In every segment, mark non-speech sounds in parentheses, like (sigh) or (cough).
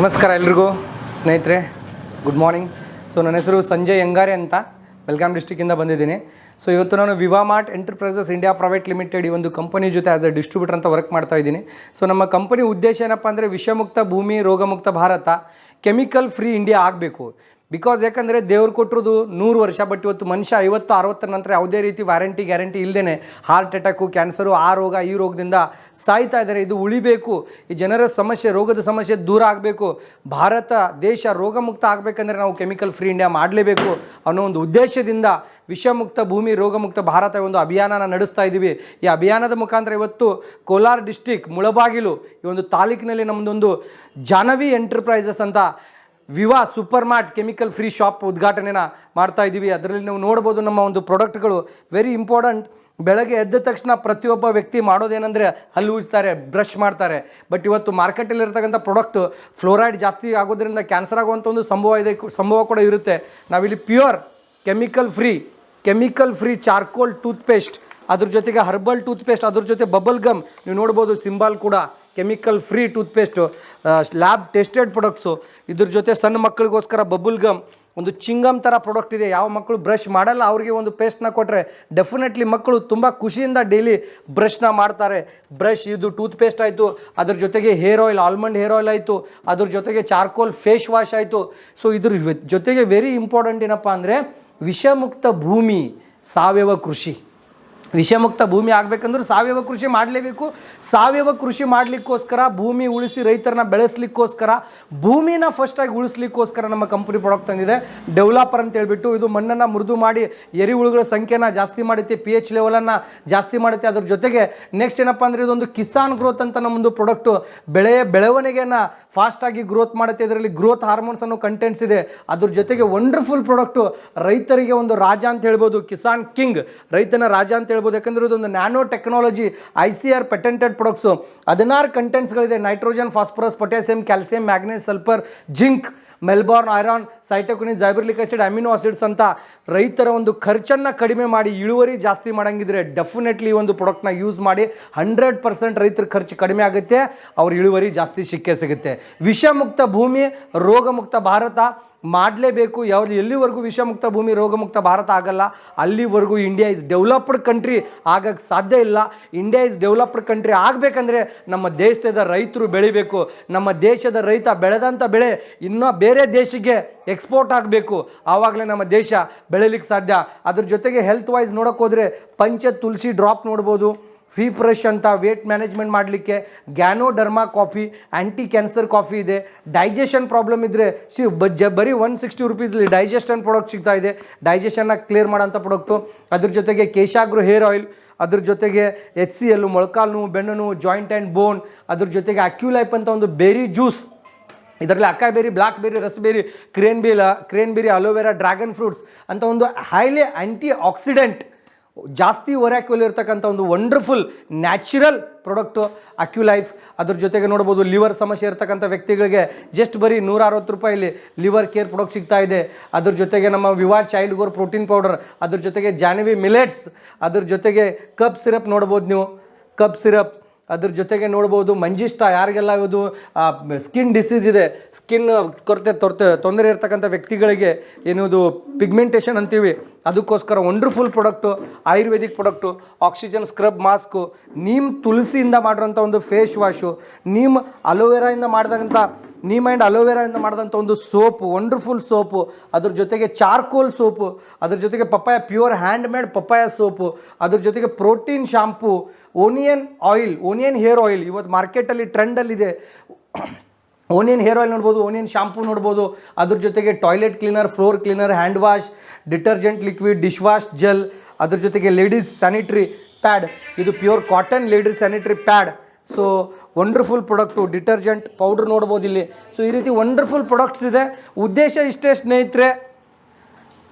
ನಮಸ್ಕಾರ ಎಲ್ರಿಗೂ. ಸ್ನೇಹಿತರೆ ಗುಡ್ ಮಾರ್ನಿಂಗ್ ಸೊ ನನ್ನ ಹೆಸರು ಸಂಜಯ್ ಯಂಗಾರೆ ಅಂತ ಬೆಲ್ಗಾಮ್ ಡಿಸ್ಟಿಕ್ಕಿಂದ ಬಂದಿದ್ದೀನಿ. ಸೊ ಇವತ್ತು ನಾನು Viva Mart Enterprises India Private Limited ಈ ಒಂದು ಕಂಪನಿ ಜೊತೆ ಆಸ್ ಅ ಡಿಸ್ಟ್ರಿಬ್ಯೂಟರ್ ಅಂತ ವರ್ಕ್ ಮಾಡ್ತಾ ಇದ್ದೀನಿ. ಸೊ ನಮ್ಮ ಕಂಪನಿ ಉದ್ದೇಶ ಏನಪ್ಪ ಅಂದರೆ ವಿಷಮುಕ್ತ ಭೂಮಿ, ರೋಗಮುಕ್ತ ಭಾರತ ಕೆಮಿಕಲ್ ಫ್ರೀ ಇಂಡಿಯಾ ಆಗಬೇಕು. ಬಿಕಾಸ್ ಯಾಕಂದರೆ ದೇವ್ರು ಕೊಟ್ಟಿರೋದು ನೂರು ವರ್ಷ ಬಟ್ ಇವತ್ತು ಮನುಷ್ಯ ಐವತ್ತು, ಅರವತ್ತರ ನಂತರ ಯಾವುದೇ ರೀತಿ ವ್ಯಾರಂಟಿ ಗ್ಯಾರಂಟಿ ಇಲ್ಲದೇ ಹಾರ್ಟ್ ಅಟ್ಯಾಕು ಕ್ಯಾನ್ಸರು ಆ ರೋಗ, ಈ ರೋಗದಿಂದ ಸಾಯ್ತಾ ಇದ್ದಾರೆ. ಇದು ಉಳಿಬೇಕು. ಈ ಜನರ ಸಮಸ್ಯೆ, ರೋಗದ ಸಮಸ್ಯೆ ದೂರ ಆಗಬೇಕು. ಭಾರತ ದೇಶ ರೋಗಮುಕ್ತ ಆಗಬೇಕಂದ್ರೆ ನಾವು ಕೆಮಿಕಲ್ ಫ್ರೀ ಇಂಡಿಯಾ ಮಾಡಲೇಬೇಕು ಅನ್ನೋ ಒಂದು ಉದ್ದೇಶದಿಂದ ವಿಷಮುಕ್ತ ಭೂಮಿ, ರೋಗಮುಕ್ತ ಭಾರತ ಒಂದು ಅಭಿಯಾನನ ನಡೆಸ್ತಾ ಇದ್ದೀವಿ ಈ ಅಭಿಯಾನದ ಮುಖಾಂತರ ಇವತ್ತು ಕೋಲಾರ ಡಿಸ್ಟಿಕ್ ಮುಳಬಾಗಿಲು ಈ ಒಂದು ತಾಲೂಕಿನಲ್ಲಿ ನಮ್ಮದೊಂದು ಜಾನವಿ ಎಂಟರ್ಪ್ರೈಸಸ್ ಅಂತ Viva Super Mart chemical free shop ಉದ್ಘಾಟನೆನ ಮಾಡ್ತಾ ಇದ್ದೀವಿ. ಅದರಲ್ಲಿ ನೀವು ನೋಡ್ಬೋದು ನಮ್ಮ ಒಂದು ಪ್ರಾಡಕ್ಟ್ಗಳು. ವೆರಿ ಇಂಪಾರ್ಟೆಂಟ್ ಬೆಳಗ್ಗೆ ಎದ್ದ ತಕ್ಷಣ ಪ್ರತಿಯೊಬ್ಬ ವ್ಯಕ್ತಿ ಮಾಡೋದೇನೆಂದರೆ ಹಲ್ಲು ಉಜ್ತಾರೆ, ಬ್ರಷ್ ಮಾಡ್ತಾರೆ. ಬಟ್ ಇವತ್ತು ಮಾರ್ಕೆಟಲ್ಲಿ ಇರ್ತಕ್ಕಂಥ ಪ್ರಾಡಕ್ಟ್ ಫ್ಲೋರೈಡ್ ಜಾಸ್ತಿ ಆಗೋದ್ರಿಂದ ಕ್ಯಾನ್ಸರ್ ಆಗುವಂಥ ಒಂದು ಸಂಭವ ಇದೆ, ಸಂಭವ ಕೂಡ ಇರುತ್ತೆ. ನಾವಿಲ್ಲಿ pure, chemical free chemical free charcoal toothpaste. ಅದ್ರ ಜೊತೆಗೆ ಹರ್ಬಲ್ ಟೂತ್ಪೇಸ್ಟ್, ಅದ್ರ ಜೊತೆ ಬಬಲ್ ಗಮ್. ನೀವು ನೋಡ್ಬೋದು, ಸಿಂಬಾಲ್ ಕೂಡ. Chemical free toothpaste lab tested products ಇದ್ರ ಜೊತೆ ಸಣ್ಣ ಮಕ್ಕಳಿಗೋಸ್ಕರ ಬಬಲ್ ಗಮ್ ಒಂದು ಚಿಂಗಮ್ ಥರ ಪ್ರಾಡಕ್ಟ್ ಇದೆ. ಯಾವ ಮಕ್ಕಳು ಬ್ರಷ್ ಮಾಡಲ್ಲ, ಅವ್ರಿಗೆ ಒಂದು ಪೇಸ್ಟ್ನ ಕೊಟ್ಟರೆ ಡೆಫಿನೆಟ್ಲಿ ಮಕ್ಕಳು ತುಂಬ ಖುಷಿಯಿಂದ ಡೈಲಿ ಬ್ರಷ್ನ ಮಾಡ್ತಾರೆ. ಬ್ರಷ್ ಇದು ಟೂತ್ ಪೇಸ್ಟ್ ಆಯಿತು, ಅದ್ರ ಜೊತೆಗೆ hair oil almond hair oil ಆಯಿತು, ಅದ್ರ ಜೊತೆಗೆ ಚಾರ್ಕೋಲ್ ಫೇಸ್ ವಾಶ್ ಆಯಿತು. ಸೊ ಇದ್ರ ಜೊತೆಗೆ ವೆರಿ ಇಂಪಾರ್ಟೆಂಟ್ ಏನಪ್ಪ ಅಂದರೆ, ವಿಷಮುಕ್ತ ಭೂಮಿ, ಸಾವಯವ ಕೃಷಿ. ವಿಷಮುಕ್ತ ಭೂಮಿ ಆಗಬೇಕಂದ್ರೆ ಸಾವಯವ ಕೃಷಿ ಮಾಡಲೇಬೇಕು. ಸಾವಯವ ಕೃಷಿ ಮಾಡಲಿಕ್ಕೋಸ್ಕರ, ಭೂಮಿ ಉಳಿಸಿ ರೈತರನ್ನ ಬೆಳೆಸಲಿಕ್ಕೋಸ್ಕರ, ಭೂಮಿನ ಫಸ್ಟಾಗಿ ಉಳಿಸ್ಲಿಕ್ಕೋಸ್ಕರ ನಮ್ಮ ಕಂಪನಿ ಪ್ರಾಡಕ್ಟ್ ತಂದಿದೆ. ಡೆವಲಪರ್ ಅಂತ ಹೇಳ್ಬಿಟ್ಟು ಇದು ಮಣ್ಣನ್ನು ಮೃದು ಮಾಡಿ ಎರಿಹುಳುಗಳ ಸಂಖ್ಯೆನ ಜಾಸ್ತಿ ಮಾಡುತ್ತೆ ಪಿ ಎಚ್ ಲೆವೆಲನ್ನು ಜಾಸ್ತಿ ಮಾಡುತ್ತೆ. ಅದ್ರ ಜೊತೆಗೆ ನೆಕ್ಸ್ಟ್ ಏನಪ್ಪ ಅಂದರೆ ಇದೊಂದು ಕಿಸಾನ್ ಗ್ರೋತ್ ಅಂತ ನಮ್ಮೊಂದು ಪ್ರಾಡಕ್ಟು ಬೆಳೆಯ ಬೆಳವಣಿಗೆಯನ್ನು ಫಾಸ್ಟಾಗಿ ಗ್ರೋತ್ ಮಾಡುತ್ತೆ. ಇದರಲ್ಲಿ ಗ್ರೋತ್ ಹಾರ್ಮೋನ್ಸ್ ಅನ್ನೋ ಕಂಟೆಂಟ್ಸ್ ಇದೆ. ಅದ್ರ ಜೊತೆಗೆ ವಂಡರ್ಫುಲ್ ಪ್ರಾಡಕ್ಟು ರೈತರಿಗೆ ಒಂದು ರಾಜ ಅಂತ ಹೇಳ್ಬೋದು. ಕಿಸಾನ್ ಕಿಂಗ್ ರೈತನ ರಾಜ ಅಂತ ಹೇಳ್ಬೋದು. ಯಾಕಂದ್ರೆ ಇದೊಂದು nano technology, I C R patented products. ಹದಿನಾರು ಕಂಟೆಂಟ್ಸ್ಗಳಿದೆ. Nitrogen, phosphorus, potassium, calcium, manganese, sulphur, zinc, Melbourne, iron, cytokinin, gibberellic acid, amino acids ಅಂತ ರೈತರ ಒಂದು ಖರ್ಚನ್ನು ಕಡಿಮೆ ಮಾಡಿ ಇಳುವರಿ ಜಾಸ್ತಿ ಮಾಡಂಗಿದ್ರೆ ಡೆಫಿನೆಟ್ಲಿ ಒಂದು ಪ್ರಾಡಕ್ಟ್ನ ಯೂಸ್ ಮಾಡಿ ಹಂಡ್ರೆಡ್ ಪರ್ಸೆಂಟ್ ರೈತರ ಖರ್ಚು ಕಡಿಮೆ ಆಗುತ್ತೆ. ಅವ್ರ ಇಳುವರಿ ಜಾಸ್ತಿ ಸಿಕ್ಕೇ ಸಿಗುತ್ತೆ. ವಿಷಮುಕ್ತ ಭೂಮಿ, ರೋಗಮುಕ್ತ ಭಾರತ ಮಾಡಲೇಬೇಕು ಯಾವ ಎಲ್ಲಿವರೆಗೂ ವಿಷಮುಕ್ತ ಭೂಮಿ, ರೋಗಮುಕ್ತ ಭಾರತ ಆಗಲ್ಲ, ಅಲ್ಲಿವರೆಗೂ ಇಂಡಿಯಾ ಇಸ್ ಡೆವಲಪ್ಡ್ ಕಂಟ್ರಿ ಆಗಕ್ಕೆ ಸಾಧ್ಯ ಇಲ್ಲ. ಇಂಡಿಯಾ ಇಸ್ ಡೆವಲಪ್ಡ್ ಕಂಟ್ರಿ ಆಗಬೇಕಂದ್ರೆ ನಮ್ಮ ದೇಶದ ರೈತರು ಬೆಳಿಬೇಕು. ನಮ್ಮ ದೇಶದ ರೈತ ಬೆಳೆದಂಥ ಬೆಳೆ ಇನ್ನೂ ಬೇರೆ ದೇಶಕ್ಕೆ ಎಕ್ಸ್ಪೋರ್ಟ್ ಆಗಬೇಕು. ಆವಾಗಲೇ ನಮ್ಮ ದೇಶ ಬೆಳಿಲಿಕ್ಕೆ ಸಾಧ್ಯ. ಅದ್ರ ಜೊತೆಗೆ ಹೆಲ್ತ್ ವೈಸ್ ನೋಡೋಕ್ಕೋದ್ರೆ ಪಂಚ ತುಳಸಿ ಡ್ರಾಪ್ ನೋಡ್ಬೋದು. ಫೀ ಫ್ರೆಶ್ ಅಂತ ವೇಟ್ ಮ್ಯಾನೇಜ್ಮೆಂಟ್ ಮಾಡಲಿಕ್ಕೆ ganoderma coffee anti cancer coffee ಇದೆ. ಡೈಜೆಷನ್ ಪ್ರಾಬ್ಲಮ್ ಇದ್ದರೆ ಸಿ ಬಜ್ಜ ಬರೀ ಒನ್ ಸಿಕ್ಸ್ಟಿ ರುಪೀಸಲ್ಲಿ ಡೈಜೆಷನ್ ಪ್ರಾಡಕ್ಟ್ ಸಿಗ್ತಾ ಇದೆ. ಡೈಜೆಷನ್ನ ಕ್ಲಿಯರ್ ಮಾಡೋಂಥ ಪ್ರಾಡಕ್ಟು ಅದ್ರ ಜೊತೆಗೆ ಕೇಶಾಗ್ರು ಹೇರ್ ಆಯಿಲ್ ಅದ್ರ ಜೊತೆಗೆ ಎಚ್ ಸಿ ಎಲ್ಲು ಮೊಳಕಾಲು ನೋವು, ಬೆನ್ನು ನೋವು ಜಾಯಿಂಟ್ ಆ್ಯಂಡ್ ಬೋನ್ ಅದ್ರ ಜೊತೆಗೆ ಅಕ್ಯೂಲೈಪ್ ಅಂತ ಒಂದು ಬೇರಿ ಜ್ಯೂಸ್ ಇದರಲ್ಲಿ acai berry blackberry raspberry cranberry cranberry aloe vera dragon fruits ಅಂತ ಒಂದು ಹೈಲಿ ಆ್ಯಂಟಿ ಆಕ್ಸಿಡೆಂಟ್ ಜಾಸ್ತಿ ಒರ್ಯಾಕ್ಯುಲ್ ಇರ್ತಕ್ಕಂಥ ಒಂದು ವಂಡರ್ಫುಲ್ ನ್ಯಾಚುರಲ್ ಪ್ರಾಡಕ್ಟು ಅಕ್ಯುಲೈಫ್ ಅದ್ರ ಜೊತೆಗೆ ನೋಡ್ಬೋದು ಲಿವರ್ ಸಮಸ್ಯೆ ಇರ್ತಕ್ಕಂಥ ವ್ಯಕ್ತಿಗಳಿಗೆ ಜಸ್ಟ್ ಬರೀ ನೂರ ಅರವತ್ತು ರೂಪಾಯಿಲಿ ಲಿವರ್ ಕೇರ್ ಪ್ರಾಡಕ್ಟ್ ಸಿಗ್ತಾ ಇದೆ. ಅದ್ರ ಜೊತೆಗೆ ನಮ್ಮ ವಿವಾ ಚೈಲ್ಡ್ ಗೋರ್ ಪ್ರೋಟೀನ್ ಪೌಡರ್ ಅದ್ರ ಜೊತೆಗೆ ಜಾನವಿ ಮಿಲೆಟ್ಸ್ ಅದ್ರ ಜೊತೆಗೆ ಕಪ್ ಸಿರಪ್ ನೋಡ್ಬೋದು ನೀವು. ಕಪ್ ಸಿರಪ್ ಅದ್ರ ಜೊತೆಗೆ ನೋಡ್ಬೋದು ಮಂಜಿಷ್ಟ ಯಾರಿಗೆಲ್ಲ ಇದು ಸ್ಕಿನ್ ಡಿಸೀಸ್ ಇದೆ ಸ್ಕಿನ್ ಕೊರತೆ, ತೊರತೆ, ತೊಂದರೆ ಇರ್ತಕ್ಕಂಥ ವ್ಯಕ್ತಿಗಳಿಗೆ ಏನೋದು ಪಿಗ್ಮೆಂಟೇಷನ್ ಅಂತೀವಿ ಅದಕ್ಕೋಸ್ಕರ wonderful product ayurvedic product oxygen scrub mask neem ತುಳಸಿಯಿಂದ ಮಾಡಿರೋಂಥ ಒಂದು ಫೇಸ್ ವಾಶು ನೀಮ್ ಅಲೋವೆರಾಯಿಂದ ಮಾಡಿದಂಥ ನೀಮ್ ಆ್ಯಂಡ್ ಅಲೋವೆರಾಯಿಂದ ಮಾಡಿದಂಥ ಒಂದು ಸೋಪು ವಂಡರ್ಫುಲ್ ಸೋಪು ಅದ್ರ ಜೊತೆಗೆ ಚಾರ್ಕೋಲ್ ಸೋಪು ಅದ್ರ ಜೊತೆಗೆ papaya pure handmade papaya soap ಅದ್ರ ಜೊತೆಗೆ protein shampoo onion oil onion hair oil ಇವತ್ತು ಮಾರ್ಕೆಟಲ್ಲಿ ಟ್ರೆಂಡಲ್ಲಿದೆ ಓನಿಯನ್ ಹೇರ್ ಆಯಿಲ್ ನೋಡ್ಬೋದು ಓನಿಯನ್ ಶಾಂಪೂ ನೋಡ್ಬೋದು, ಅದ್ರ ಜೊತೆಗೆ toilet cleaner floor cleaner hand wash detergent liquid dish wash gel ಅದ್ರ ಜೊತೆಗೆ ಲೇಡೀಸ್ ಸ್ಯಾನಿಟ್ರಿ ಪ್ಯಾಡ್ ಇದು pure cotton ladies sanitary pad so wonderful product detergent powder ನೋಡ್ಬೋದು ಇಲ್ಲಿ. ಸೊ ಈ ರೀತಿ ವಂಡರ್ಫುಲ್ ಪ್ರಾಡಕ್ಟ್ಸ್ ಇದೆ. ಉದ್ದೇಶ ಇಷ್ಟೇ ಸ್ನೇಹಿತರೆ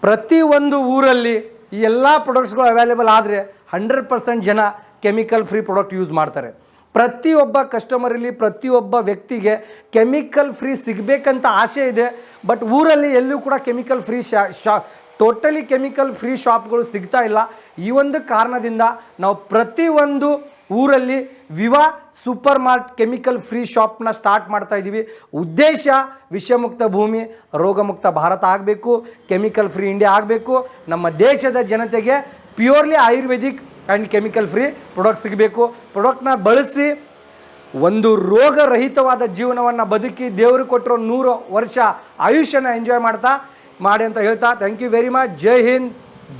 ಪ್ರತಿಯೊಂದು ಊರಲ್ಲಿ ಈ ಎಲ್ಲ ಪ್ರಾಡಕ್ಟ್ಸ್ಗಳು ಅವೈಲೇಬಲ್ ಆದರೆ ಹಂಡ್ರೆಡ್ ಪರ್ಸೆಂಟ್ ಜನ ಕೆಮಿಕಲ್ ಫ್ರೀ ಪ್ರಾಡಕ್ಟ್ ಯೂಸ್ ಮಾಡ್ತಾರೆ. ಪ್ರತಿಯೊಬ್ಬ ಕಸ್ಟಮರಲ್ಲಿ ಪ್ರತಿಯೊಬ್ಬ ವ್ಯಕ್ತಿಗೆ ಕೆಮಿಕಲ್ ಫ್ರೀ ಸಿಗಬೇಕಂತ ಆಸೆ ಇದೆ. ಬಟ್ ಊರಲ್ಲಿ ಎಲ್ಲೂ ಕೂಡ ಕೆಮಿಕಲ್ ಫ್ರೀ ಶಾ ಶಾ ಟೋಟಲಿ ಕೆಮಿಕಲ್ ಫ್ರೀ ಶಾಪ್ಗಳು ಸಿಗ್ತಾ ಇಲ್ಲ. ಈ ಒಂದು ಕಾರಣದಿಂದ ನಾವು ಪ್ರತಿಯೊಂದು ಊರಲ್ಲಿ Viva Super Mart chemical free ಶಾಪ್ನ start ಮಾಡ್ತಾ ಇದ್ದೀವಿ. ಉದ್ದೇಶ, ವಿಷಮುಕ್ತ ಭೂಮಿ, ರೋಗಮುಕ್ತ ಭಾರತ ಆಗಬೇಕು ಕೆಮಿಕಲ್ ಫ್ರೀ ಇಂಡಿಯಾ ಆಗಬೇಕು. ನಮ್ಮ ದೇಶದ ಜನತೆಗೆ purely ayurvedic and chemical free product ಸಿಗಬೇಕು. ಪ್ರೊಡಕ್ಟ್ನ ಬಳಸಿ ಒಂದು ರೋಗರಹಿತವಾದ ಜೀವನವನ್ನು ಬದುಕಿ ದೇವರು ಕೊಟ್ಟಿರೋ ನೂರು ವರ್ಷ ಆಯುಷ್ಯನ ಎಂಜಾಯ್ ಮಾಡ್ತಾ ಮಾಡಿ ಅಂತ ಹೇಳ್ತಾ thank you very much Jai Hind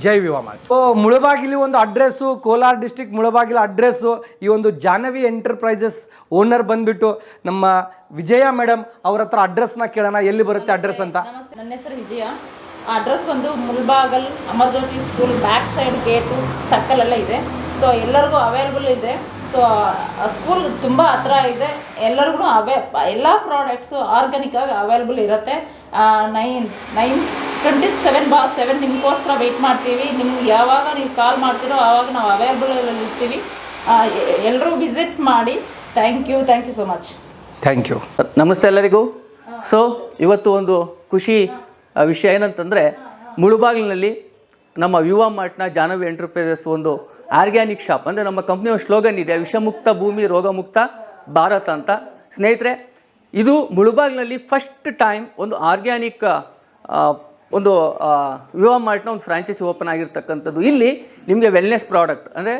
Jai Viva Mart so ಮುಳಬಾಗಿಲಿ ಒಂದು ಅಡ್ರೆಸ್ಸು ಕೋಲಾರ ಡಿಸ್ಟಿಕ್ ಮುಳಬಾಗಿಲ ಅಡ್ರೆಸ್ಸು ಈ ಒಂದು ಜಾಹ್ನವಿ ಎಂಟರ್ಪ್ರೈಸಸ್ ಓನರ್ ಬಂದ್ಬಿಟ್ಟು ನಮ್ಮ ವಿಜಯ ಮೇಡಮ್ ಅವ್ರ ಹತ್ರ ಅಡ್ರೆಸ್ನ ಕೇಳೋಣ ಎಲ್ಲಿ ಬರುತ್ತೆ ಅಡ್ರೆಸ್ ಅಂತ? ನನ್ನ ಹೆಸರು ವಿಜಯ. ಅಡ್ರೆಸ್ ಬಂದು Mulbagal Amarjyothi school back side gate circle ಎಲ್ಲ ಇದೆ. ಸೊ ಎಲ್ಲರಿಗೂ ಅವೈಲಬಲ್ ಇದೆ. ಸೊ ಸ್ಕೂಲ್ ತುಂಬ ಹತ್ರ ಇದೆ. ಎಲ್ಲರಿಗೂ ಅವೇ ಎಲ್ಲ ಪ್ರಾಡಕ್ಟ್ಸು ಆರ್ಗ್ಯಾನಿಕ್ ಆಗಿ ಅವೈಲಬಲ್ ಇರುತ್ತೆ. ನೈನ್ ನೈನ್ ಟ್ವೆಂಟಿ ಸೆವೆನ್ ಬಾ ಸೆವೆನ್ ನಿಮಗೋಸ್ಕರ ವೆಯ್ಟ್ ಮಾಡ್ತೀವಿ. ನಿಮ್ಗೆ ಯಾವಾಗ ನೀವು ಕಾಲ್ ಮಾಡ್ತೀರೋ ಆವಾಗ ನಾವು ಅವೈಲಬಲ್ ಇರ್ತೀವಿ. ಎಲ್ಲರೂ ವಿಸಿಟ್ ಮಾಡಿ. Thank you thank you so much thank you ನಮಸ್ತೆ ಎಲ್ಲರಿಗೂ. ಸೊ ಇವತ್ತು ಒಂದು ಖುಷಿ ವಿಷಯ ಏನಂತಂದರೆ, ಮುಳುಬಾಗಿಲಿನಲ್ಲಿ ನಮ್ಮ ವಿವಾ ಮಾರ್ಟ್ನ ಜಾನವಿ ಎಂಟರ್ಪ್ರೈಸಸ್ ಒಂದು ಆರ್ಗ್ಯಾನಿಕ್ ಶಾಪ್, ಅಂದರೆ ನಮ್ಮ ಕಂಪ್ನಿಯ ಸ್ಲೋಗನ್ ಇದೆ, ವಿಷಮುಕ್ತ ಭೂಮಿ, ರೋಗಮುಕ್ತ ಭಾರತ ಅಂತ. ಸ್ನೇಹಿತರೆ, ಇದು ಮುಳುಬಾಗಿಲಿನಲ್ಲಿ ಫಸ್ಟ್ ಟೈಮ್ ಒಂದು ಆರ್ಗ್ಯಾನಿಕ್ ಒಂದು ವಿವಾ ಮಾರ್ಟ್ನ ಒಂದು ಫ್ರಾಂಚೈಸಿ ಓಪನ್ ಆಗಿರ್ತಕ್ಕಂಥದ್ದು. ಇಲ್ಲಿ ನಿಮಗೆ ವೆಲ್ನೆಸ್ ಪ್ರಾಡಕ್ಟ್ ಅಂದರೆ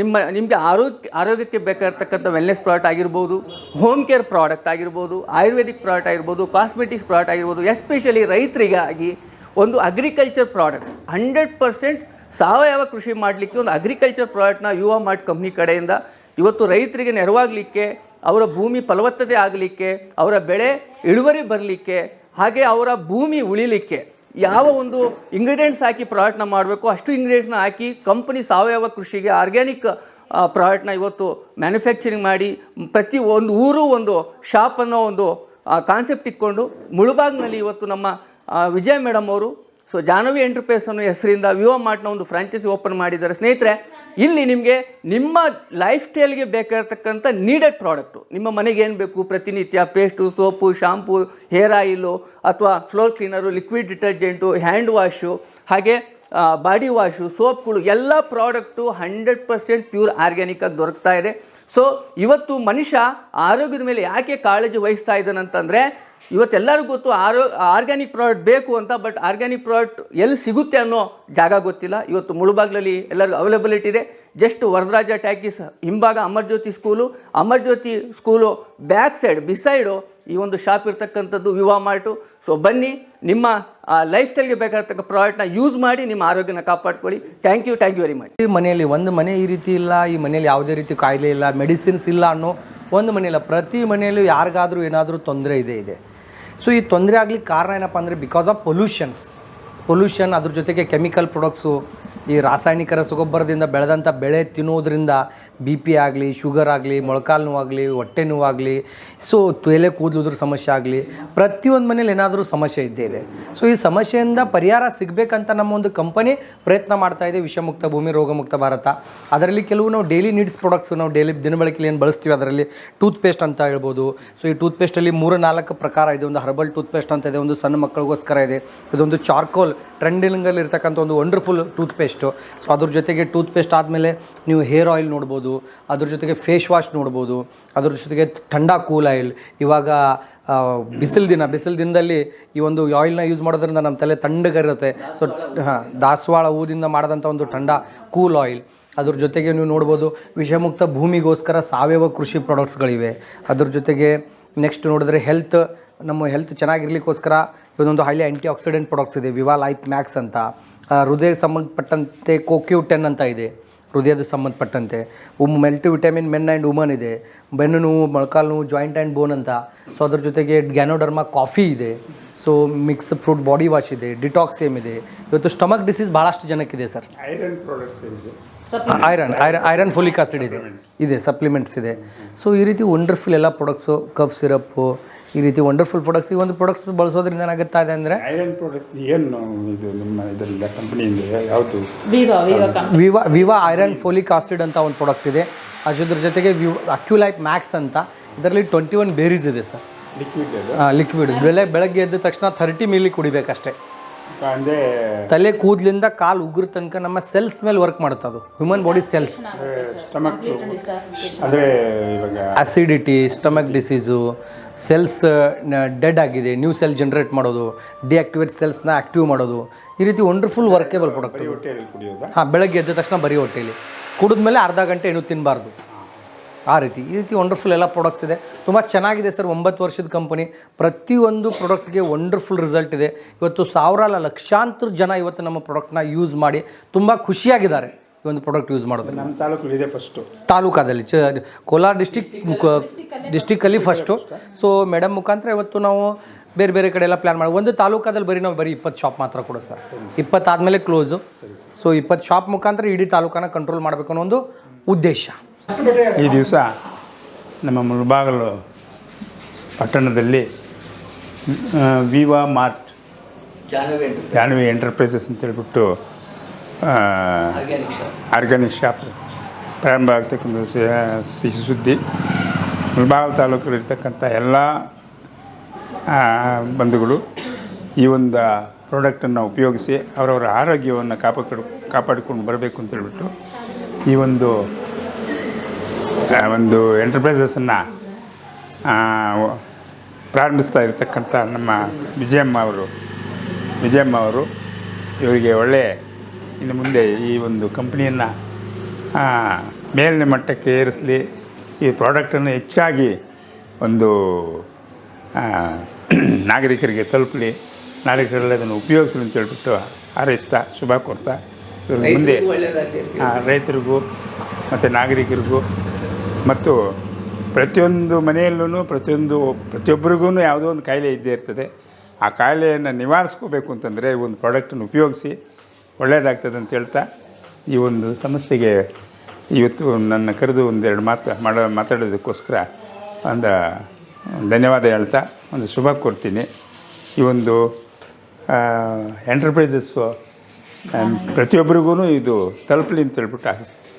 ನಿಮ್ಮ, ನಿಮಗೆ ಆರೋಗ್ಯ, ಆರೋಗ್ಯಕ್ಕೆ ಬೇಕಾಗಿರ್ತಕ್ಕಂಥ ವೆಲ್ನೆಸ್ ಪ್ರಾಡಕ್ಟ್ ಆಗಿರ್ಬೋದು ಹೋಮ್ ಕೇರ್ ಪ್ರಾಡಕ್ಟ್ ಆಗಿರ್ಬೋದು, ಆಯುರ್ವೇದಿಕ್ ಪ್ರಾಡಕ್ಟ್ ಆಗಿರ್ಬೋದು ಕಾಸ್ಮೆಟಿಕ್ಸ್ ಪ್ರಾಡಕ್ಟ್ ಆಗಿರ್ಬೋದು ಎಸ್ಪೆಷಲಿ ರೈತರಿಗಾಗಿ ಒಂದು ಅಗ್ರಿಕಲ್ಚರ್ ಪ್ರಾಡಕ್ಟ್ಸ್ ಹಂಡ್ರೆಡ್ ಪರ್ಸೆಂಟ್ ಸಾವಯವ ಕೃಷಿ ಮಾಡಲಿಕ್ಕೆ ಒಂದು ಅಗ್ರಿಕಲ್ಚರ್ ಪ್ರಾಡಕ್ಟ್ನ ಯುವ ಮಾರ್ಟ್ ಕಂಪ್ನಿ ಕಡೆಯಿಂದ ಇವತ್ತು ರೈತರಿಗೆ ನೆರವಾಗಲಿಕ್ಕೆ, ಅವರ ಭೂಮಿ ಫಲವತ್ತತೆ ಆಗಲಿಕ್ಕೆ, ಅವರ ಬೆಳೆ ಇಳುವರಿ ಬರಲಿಕ್ಕೆ, ಹಾಗೆ ಅವರ ಭೂಮಿ ಉಳಿಲಿಕ್ಕೆ ಯಾವ ಒಂದು ಇಂಗ್ರೀಡಿಯೆಂಟ್ಸ್ ಹಾಕಿ ಪ್ರಾಡಕ್ಟ್ನ ಮಾಡಬೇಕು, ಅಷ್ಟು ಇಂಗ್ರೀಡಿಯೆಂಟ್ಸ್ನ ಹಾಕಿ ಕಂಪನಿ ಸಾವಯವ ಕೃಷಿಗೆ ಆರ್ಗ್ಯಾನಿಕ್ ಪ್ರಾಡಕ್ಟ್ನ ಇವತ್ತು ಮ್ಯಾನುಫ್ಯಾಕ್ಚರಿಂಗ್ ಮಾಡಿ, ಪ್ರತಿ ಒಂದು ಊರು ಒಂದು ಶಾಪ್ ಅನ್ನೋ ಒಂದು ಕಾನ್ಸೆಪ್ಟ್ ಇಟ್ಕೊಂಡು ಮುಳುಬಾಗ್ನಲ್ಲಿ ಇವತ್ತು ನಮ್ಮ ವಿಜಯ್ ಮೇಡಮ್ ಅವರು ಸೊ ಜಾನವಿ ಎಂಟರ್ಪ್ರೈಸ್ ಅನ್ನೋ ಹೆಸರಿಂದ ವಿವೋ ಮಾರ್ಟ್ನ ಒಂದು ಫ್ರಾಂಚೈಸಿ ಓಪನ್ ಮಾಡಿದ್ದಾರೆ. ಸ್ನೇಹಿತರೆ, ಇಲ್ಲಿ ನಿಮಗೆ ನಿಮ್ಮ ಲೈಫ್ ಸ್ಟೈಲ್ಗೆ ಬೇಕಾಗಿರ್ತಕ್ಕಂಥ ನೀಡೆಡ್ ಪ್ರಾಡಕ್ಟು ನಿಮ್ಮ ಮನೆಗೆ ಏನು ಬೇಕು? ಪ್ರತಿನಿತ್ಯ paste soap shampoo hair oil ಅಥವಾ floor cleaner liquid detergent hand wash ಹಾಗೆ ಬಾಡಿ ವಾಶು ಸೋಪ್ಗಳು ಎಲ್ಲ ಪ್ರಾಡಕ್ಟು ಹಂಡ್ರೆಡ್ ಪರ್ಸೆಂಟ್ ಪ್ಯೂರ್ ಆರ್ಗ್ಯಾನಿಕ್ಕಾಗಿ ದೊರಕ್ತಾ ಇದೆ. ಸೊ, ಇವತ್ತು ಮನುಷ್ಯ ಆರೋಗ್ಯದ ಮೇಲೆ ಯಾಕೆ ಕಾಳಜಿ ವಹಿಸ್ತಾ ಇದ್ದಾನಂತಂದರೆ ಇವತ್ತೆಲ್ಲರಿಗೂ ಗೊತ್ತು ಆರೋ, ಆರ್ಗ್ಯಾನಿಕ್ ಪ್ರಾಡಕ್ಟ್ ಬೇಕು ಅಂತ, ಬಟ್ ಆರ್ಗ್ಯಾನಿಕ್ ಪ್ರಾಡಕ್ಟ್ ಎಲ್ಲಿ ಸಿಗುತ್ತೆ ಅನ್ನೋ ಜಾಗ ಗೊತ್ತಿಲ್ಲ. ಇವತ್ತು ಮುಳುಬಾಗ್ಲಲ್ಲಿ ಎಲ್ಲರಿಗೂ ಅವೈಲಬಿಲಿಟಿ ಇದೆ. ಜಸ್ಟ್ ವರದರಾಜ ಟ್ಯಾಕೀಸ್ ಹಿಂಭಾಗ Amarjyothi school. Amarjyothi school back side beside ಈ ಒಂದು ಶಾಪ್ ಇರ್ತಕ್ಕಂಥದ್ದು ವಿವಾ ಮಾರ್ಟು ಸೊ ಬನ್ನಿ, ನಿಮ್ಮ ಲೈಫ್ ಸ್ಟೈಲ್ಗೆ ಬೇಕಾಗತಕ್ಕ ಪ್ರಾಡಕ್ಟ್ನ ಯೂಸ್ ಮಾಡಿ ನಿಮ್ಮ ಆರೋಗ್ಯನ ಕಾಪಾಡ್ಕೊಳ್ಳಿ. Thank you thank you very much ಈ ಮನೆಯಲ್ಲಿ ಒಂದು ಮನೆ ಈ ರೀತಿ ಇಲ್ಲ, ಈ ಮನೆಯಲ್ಲಿ ಯಾವುದೇ ರೀತಿ ಕಾಯಿಲೆ ಇಲ್ಲ ಮೆಡಿಸಿನ್ಸ್ ಇಲ್ಲ ಅನ್ನೋ ಒಂದು ಮನೆಯಲ್ಲ, ಪ್ರತಿ ಮನೆಯಲ್ಲೂ ಯಾರಿಗಾದರೂ ಏನಾದರೂ ತೊಂದರೆ ಇದೆ ಇದೆ. ಸೊ ಈ ತೊಂದರೆ ಆಗಲಿಕ್ಕೆ ಕಾರಣ ಏನಪ್ಪ ಅಂದರೆ ಬಿಕಾಸ್ ಆಫ್ ಪೊಲ್ಯೂಷನ್ಸ್ ಪೊಲ್ಯೂಷನ್ ಅದ್ರ ಜೊತೆಗೆ ಕೆಮಿಕಲ್ ಪ್ರೊಡಕ್ಟ್ಸು ಈ ರಾಸಾಯನಿಕ ರಸಗೊಬ್ಬರದಿಂದ ಬೆಳೆದಂಥ ಬೆಳೆ ತಿನ್ನೋದ್ರಿಂದ ಬಿ ಪಿ ಆಗಲಿ, ಶುಗರ್ ಆಗಲಿ, ಮೊಳಕಾಲು ನೋವಾಗಲಿ, ಹೊಟ್ಟೆ ನೋವಾಗಲಿ ಸೊ ತೊಲೆ ಕೂದಲುದ್ರ ಸಮಸ್ಯೆ ಆಗಲಿ, ಪ್ರತಿಯೊಂದು ಮನೇಲಿ ಏನಾದರೂ ಸಮಸ್ಯೆ ಇದ್ದೇ ಇದೆ. ಸೊ ಈ ಸಮಸ್ಯೆಯಿಂದ ಪರಿಹಾರ ಸಿಗಬೇಕಂತ ನಮ್ಮ ಒಂದು ಕಂಪನಿ ಪ್ರಯತ್ನ ಮಾಡ್ತಾ ಇದೆ, ವಿಷಮುಕ್ತ ಭೂಮಿ, ರೋಗಮುಕ್ತ ಭಾರತ. ಅದರಲ್ಲಿ ಕೆಲವು ನಾವು ಡೈಲಿ ನೀಡ್ಸ್ ಪ್ರಾಡಕ್ಟ್ಸ್ ನಾವು ಡೈಲಿ ದಿನಬಳಕೆಯಲ್ಲಿ ಏನು ಬಳಸ್ತೀವಿ, ಅದರಲ್ಲಿ ಟೂತ್ ಪೇಸ್ಟ್ ಅಂತ ಹೇಳ್ಬೋದು. ಸೊ ಈ ಟೂತ್ ಪೇಸ್ಟಲ್ಲಿ ಮೂರು ನಾಲ್ಕು ಪ್ರಕಾರ ಇದೆ, ಒಂದು ಹರ್ಬಲ್ ಟೂತ್ ಪೇಸ್ಟ್ ಅಂತ ಇದೆ, ಒಂದು ಸಣ್ಣ ಮಕ್ಕಳಿಗೋಸ್ಕರ ಇದೆ, ಇದೊಂದು ಚಾರ್ಕೋಲ್ ಟ್ರೆಂಡಿಂಗಲ್ಲಿ ಇರ್ತಕ್ಕಂಥ ಒಂದು ವಂಡರ್ಫುಲ್ ಟೂತ್ ಪೇಸ್ಟು ಸೊ ಅದ್ರ ಜೊತೆಗೆ ಟೂತ್ ಪೇಸ್ಟ್ ಆದಮೇಲೆ ನೀವು ಹೇರ್ ಆಯಿಲ್ ನೋಡ್ಬೋದು ಅದ್ರ ಜೊತೆಗೆ ಫೇಸ್ ವಾಶ್ ನೋಡ್ಬೋದು, ಅದ್ರ ಜೊತೆಗೆ ಥಂಡಾ ಕೂಲ್ ಆಯಿಲ್ ಇವಾಗ ಬಿಸಿಲು ದಿನ, ಬಿಸಿಲು ದಿನದಲ್ಲಿ ಈ ಒಂದು ಆಯಿಲ್ನ ಯೂಸ್ ಮಾಡೋದ್ರಿಂದ ನಮ್ಮ ತಲೆ ತಣ್ಣಗಿರುತ್ತೆ ಸೊ ಹಾಂ, ದಾಸವಾಳ ಹೂದಿಂದ ಮಾಡಿದಂಥ ಒಂದು ಥಂಡ ಕೂಲ್ ಆಯಿಲ್ ಅದ್ರ ಜೊತೆಗೆ ನೀವು ನೋಡ್ಬೋದು, ವಿಷಮುಕ್ತ ಭೂಮಿಗೋಸ್ಕರ ಸಾವಯವ ಕೃಷಿ ಪ್ರಾಡಕ್ಟ್ಸ್ಗಳಿವೆ ಅದ್ರ ಜೊತೆಗೆ ನೆಕ್ಸ್ಟ್ ನೋಡಿದ್ರೆ ಹೆಲ್ತ್ ನಮ್ಮ ಹೆಲ್ತ್ ಚೆನ್ನಾಗಿರ್ಲಿಕ್ಕೋಸ್ಕರ ಇದೊಂದು ಹೈಲಿ ಆ್ಯಂಟಿ ಆಕ್ಸಿಡೆಂಟ್ ಪ್ರಾಡಕ್ಟ್ಸ್ ಇದೆ ವಿವಾ ಲೈಫ್ ಮ್ಯಾಕ್ಸ್ ಅಂತ. ಹೃದಯ ಸಂಬಂಧಪಟ್ಟಂತೆ ಕೋಕ್ಯೂ ಟೆನ್ ಅಂತ ಇದೆ. ಹೃದಯದ ಸಂಬಂಧಪಟ್ಟಂತೆ. ಉಮ್ multi vitamin men and woman ಇದೆ. ಬೆನ್ನು ನೋವು ಮೊಳಕಾಲು ನೋವು ಜಾಯಿಂಟ್ ಆ್ಯಂಡ್ ಬೋನ್ ಅಂತ. ಸೊ ಅದ್ರ ಜೊತೆಗೆ ಗ್ಯಾನೋಡರ್ಮಾ ಕಾಫಿ ಇದೆ. So mix fruit body wash ಇದೆ. ಡಿಟಾಕ್ಸ್ ಏಮ್ ಇದೆ. ಇವತ್ತು ಸ್ಟಮಕ್ ಡಿಸೀಸ್ ಭಾಳಷ್ಟು ಜನಕ್ಕಿದೆ ಸರ್ ಐರನ್ ಪ್ರಾಡಕ್ಟ್ಸ್ ಏನಿದೆ iron iron iron folic acid ಇದೆ. ಇದೆ ಸಪ್ಲಿಮೆಂಟ್ಸ್ ಇದೆ. ಸೊ ಈ ರೀತಿ ವಂಡರ್ಫುಲ್ ಎಲ್ಲ ಪ್ರಾಡಕ್ಟ್ಸು ಕಫ್ ಸಿರಪ್ಪು ಈ ರೀತಿ ವಂಡರ್ಫುಲ್ ಪ್ರಾಡಕ್ಟ್ಸ್ ಈ ಒಂದು ಪ್ರಾಡಕ್ಟ್ಸ್ ಬಳಸೋದ್ರಿಂದ ಏನಾಗುತ್ತಾ ಇದೆ ಅಂದರೆ? ಐರನ್ ಪ್ರಾಡಕ್ಟ್ಸ್ ಏನು ಇದು ನಿಮ್ಮ ಇದರಿಂದ ಕಂಪನಿಯಿಂದ ಯಾವುದು? Vivo Vivo company Viva Viva iron folic acid ಅಂತ ಒಂದು ಪ್ರಾಡಕ್ಟ್ ಇದೆ. ಅದ್ರ ಜೊತೆಗೆ ವಿವ್ ಅಕ್ಯುಲೈಟ್ ಮ್ಯಾಕ್ಸ್ ಅಂತ. ಇದರಲ್ಲಿ ಟ್ವೆಂಟಿ ಒನ್ ಬೇರೀಸ್ ಇದೆ ಸರ್ ಲಿಕ್ವಿಡ್ ಹಾಂ ಲಿಕ್ವಿಡ್ ಬೆಳೆ ಬೆಳಗ್ಗೆ ಎದ್ದ ತಕ್ಷಣ ಥರ್ಟಿ ಮಿಲಿ ಕುಡಿಬೇಕಷ್ಟೇ. ಅಂದರೆ ತಲೆ ಕೂದಲಿಂದ ಕಾಲು ಉಗುರು ತನಕ ನಮ್ಮ ಸೆಲ್ಸ್ ಮೇಲೆ ವರ್ಕ್ ಮಾಡುತ್ತೆ ಅದು. ಹ್ಯೂಮನ್ ಬಾಡಿ ಸೆಲ್ಸ್ ಸ್ಟಮಕ್ ಅಂದರೆ ಇವಾಗ acidity stomach disease cells dead ಆಗಿದೆ ನ್ಯೂ ಸೆಲ್ ಜನರೇಟ್ ಮಾಡೋದು ಡಿಆಕ್ಟಿವೇಟ್ ಸೆಲ್ಸ್ನ ಆ್ಯಕ್ಟಿವ್ ಮಾಡೋದು ಈ ರೀತಿ ವಂಡರ್ಫುಲ್ ವರ್ಕೇಬಲ್ ಪ್ರಾಡಕ್ಟ್ ಹೊಟ್ಟೆಯಲ್ಲಿ ಹಾಂ ಬೆಳಗ್ಗೆ ಎದ್ದ ತಕ್ಷಣ ಬರೀ ಕುಡಿದ ಮೇಲೆ ಅರ್ಧ ಗಂಟೆ ಏನು ತಿನ್ನಬಾರ್ದು ಆ ರೀತಿ ಈ ರೀತಿ ವಂಡರ್ಫುಲ್ ಎಲ್ಲ ಪ್ರಾಡಕ್ಟ್ಸ್ ಇದೆ. ತುಂಬ ಚೆನ್ನಾಗಿದೆ ಸರ್ ಒಂಬತ್ತು ವರ್ಷದ ಕಂಪನಿ ಪ್ರತಿಯೊಂದು ಪ್ರಾಡಕ್ಟ್ಗೆ ವಂಡರ್ಫುಲ್ ರಿಸಲ್ಟ್ ಇದೆ. ಇವತ್ತು ಸಾವಿರ ಲಕ್ಷಾಂತರ ಜನ ಇವತ್ತು ನಮ್ಮ ಪ್ರಾಡಕ್ಟ್ನ ಯೂಸ್ ಮಾಡಿ ತುಂಬ ಖುಷಿಯಾಗಿದ್ದಾರೆ. ಈ ಒಂದು ಪ್ರಾಡಕ್ಟ್ ಯೂಸ್ ಮಾಡೋದು ನಮ್ಮ ತಾಲೂಕು ಇದೆ ಫಸ್ಟು ತಾಲೂಕಾದಲ್ಲಿ ಚ ಕೋಲಾರ ಡಿಸ್ಟಿಕ್ ಡಿಸ್ಟಿಕ್ಕಲ್ಲಿ ಫಸ್ಟು ಸೊ ಮೇಡಮ್ ಮುಖಾಂತರ ಇವತ್ತು ನಾವು ಬೇರೆ ಬೇರೆ ಕಡೆ ಎಲ್ಲ ಪ್ಲ್ಯಾನ್ ಮಾಡಿ ಒಂದು ತಾಲೂಕಾದಲ್ಲಿ ಬರೀ ನಾವು ಬರೀ ಇಪ್ಪತ್ತು ಶಾಪ್ ಮಾತ್ರ ಕೊಡೋದು ಸರ್. ಇಪ್ಪತ್ತಾದಮೇಲೆ ಕ್ಲೋಸು ಸೊ ಇಪ್ಪತ್ತು ಶಾಪ್ ಮುಖಾಂತರ ಇಡೀ ತಾಲೂಕನ್ನ ಕಂಟ್ರೋಲ್ ಮಾಡಬೇಕು ಅನ್ನೋ ಒಂದು ಉದ್ದೇಶ. ಈ ದಿವಸ ನಮ್ಮ ಮುಳಬಾಗಲು ಪಟ್ಟಣದಲ್ಲಿ ವಿವಾ ಮಾರ್ಟ್ ಜಾನವಿ ಎಂಟರ್ಪ್ರೈಸಸ್ ಅಂತ ಹೇಳ್ಬಿಟ್ಟು ಆರ್ಗ್ಯಾನಿಕ್ ಶಾಪ್ ಪ್ರಾರಂಭ ಆಗ್ತಕ್ಕಂಥ ಸಿಹಿ ಸುದ್ದಿ. ಮುಳಬಾಗಿಲು ತಾಲೂಕಲ್ಲಿರ್ತಕ್ಕಂಥ ಎಲ್ಲ ಬಂಧುಗಳು ಈ ಒಂದು ಪ್ರಾಡಕ್ಟನ್ನು ಉಪಯೋಗಿಸಿ ಅವರವರ ಆರೋಗ್ಯವನ್ನು ಕಾಪಾಡ್ಕೊಂಡು ಕಾಪಾಡಿಕೊಂಡು ಬರಬೇಕು ಅಂತ ಹೇಳ್ಬಿಟ್ಟು ಈ ಒಂದು ಒಂದು ಎಂಟರ್ಪ್ರೈಸಸನ್ನು ಪ್ರಾರಂಭಿಸ್ತಾ ಇರತಕ್ಕಂಥ ನಮ್ಮ ವಿಜಯಮ್ಮ ಅವರು. ವಿಜಯಮ್ಮ ಅವರು ಇವರಿಗೆ ಒಳ್ಳೆಯ ಇನ್ನು ಮುಂದೆ ಈ ಒಂದು ಕಂಪ್ನಿಯನ್ನು ಮೇಲಿನ ಮಟ್ಟಕ್ಕೆ ಏರಿಸಲಿ ಈ ಪ್ರಾಡಕ್ಟನ್ನು ಹೆಚ್ಚಾಗಿ ಒಂದು (clears throat) ನಾಗರಿಕರಿಗೆ ತಲುಪಲಿ ನಾಗರಿಕರಲ್ಲಿ ಅದನ್ನು ಉಪಯೋಗಿಸಲಿ ಅಂತ ಹೇಳ್ಬಿಟ್ಟು ಹಾರೈಸ್ತಾ ಶುಭ ಕೊಡ್ತಾ ಇವ್ರಿಗೆ ಮುಂದೆ ರೈತರಿಗೂ ಮತ್ತು ನಾಗರಿಕರಿಗೂ ಮತ್ತು ಪ್ರತಿಯೊಂದು ಮನೆಯಲ್ಲೂ ಪ್ರತಿಯೊಂದು ಪ್ರತಿಯೊಬ್ಬರಿಗೂ ಯಾವುದೋ ಒಂದು ಕಾಯಿಲೆ ಇದ್ದೇ ಇರ್ತದೆ. ಆ ಕಾಯಿಲೆಯನ್ನು ನಿವಾರಿಸ್ಕೋಬೇಕು ಅಂತಂದರೆ ಈ ಒಂದು ಪ್ರಾಡಕ್ಟನ್ನು ಉಪಯೋಗಿಸಿ ಒಳ್ಳೆಯದಾಗ್ತದೆ ಅಂತ ಹೇಳ್ತಾ ಈ ಒಂದು ಸಂಸ್ಥೆಗೆ ಇವತ್ತು ನನ್ನ ಕರೆದು ಒಂದೆರಡು ಮಾತು ಮಾಡ ಮಾತಾಡೋದಕ್ಕೋಸ್ಕರ ಒಂದು ಧನ್ಯವಾದ ಹೇಳ್ತಾ ಒಂದು ಶುಭ ಕೋರ್ತೀನಿ. ಈ ಒಂದು ಎಂಟರ್ಪ್ರೈಸಸ್ಸು ಪ್ರತಿಯೊಬ್ಬರಿಗೂ ಇದು ತಲುಪಲಿ ಅಂತ ಹೇಳ್ಬಿಟ್ಟು ಆಶಿಸ್ತೀನಿ